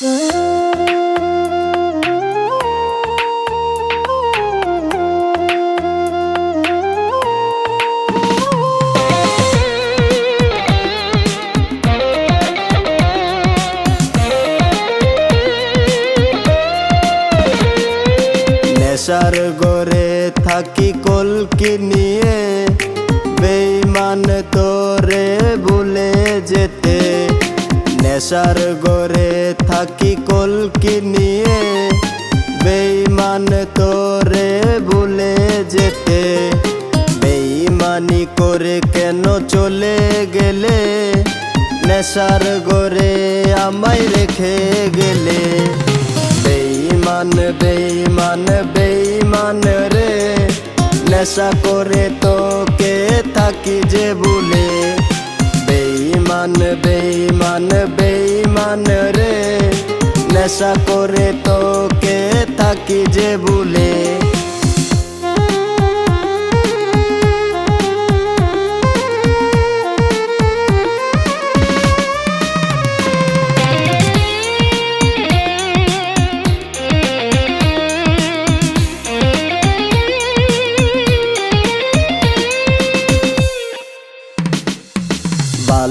নেশার গরে থাকি কলকি নিয়ে বেইমান তোরে নেশার গরে থাকি কলকি নিয়ে বেইমান তোরে ভুলে যেতে। বেইমানি করে কেন চলে গেলে? নেশার গরে আমায় রেখে গেলে। বেইমান বেইমান বেইমান রে, নেশা করে তোকে থাকি যে ভুলে। বেইমান বেইমান বেইমান রে। নেশা করে তোকে থাকি যে ভুলে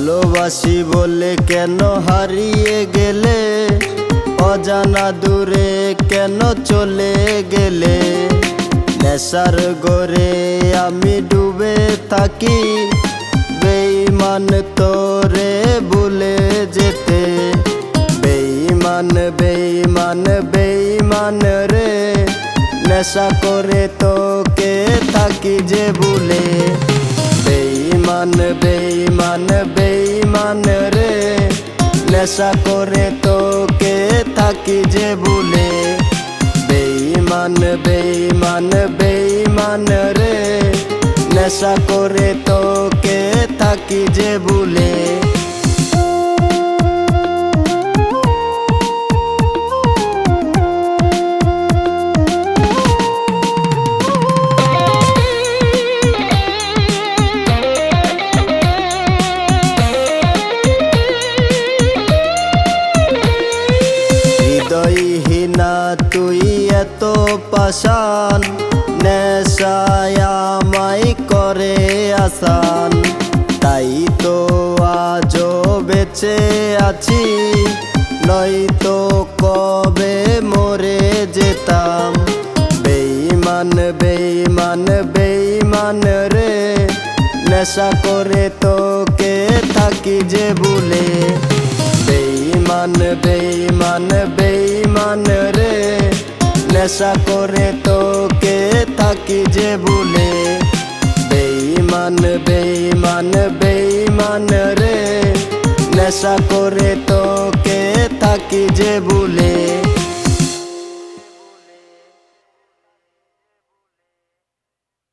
ভালোবাসি বলে কেন হারিয়ে গেলে? অজানা দূরে কেন চলে গেলে? নেশার গরে আমি ডুবে থাকি। বেইমান তোরে ভুলে যেতে। বেইমান বেইমান বেইমান রে। নেশা করে তোকে থাকি যে ভুলে। বেইমান বেইমান নেশা করে তোকে থাকি যে ভুলে। বেইমান বেইমান বেইমান রে। নেশা করে তোকে থাকি যে ভুলে। হৃদয়হীনা তুই এত পাশান নেশায় আমায় করে আসান। তাই তো আজও বেঁচে আছি। নয়তো কবে মরে যেতাম। বেইমান বেইমান বেইমান রে। নেশা করে তোকে থাকি যে ভুলে। বেইমান বেইমান বেইমান রে। নেশা করে তোকে থাকি যে ভুলে। বেইমান বেইমান বেইমান রে। নেশা করে তোকে থাকি যে ভুলে।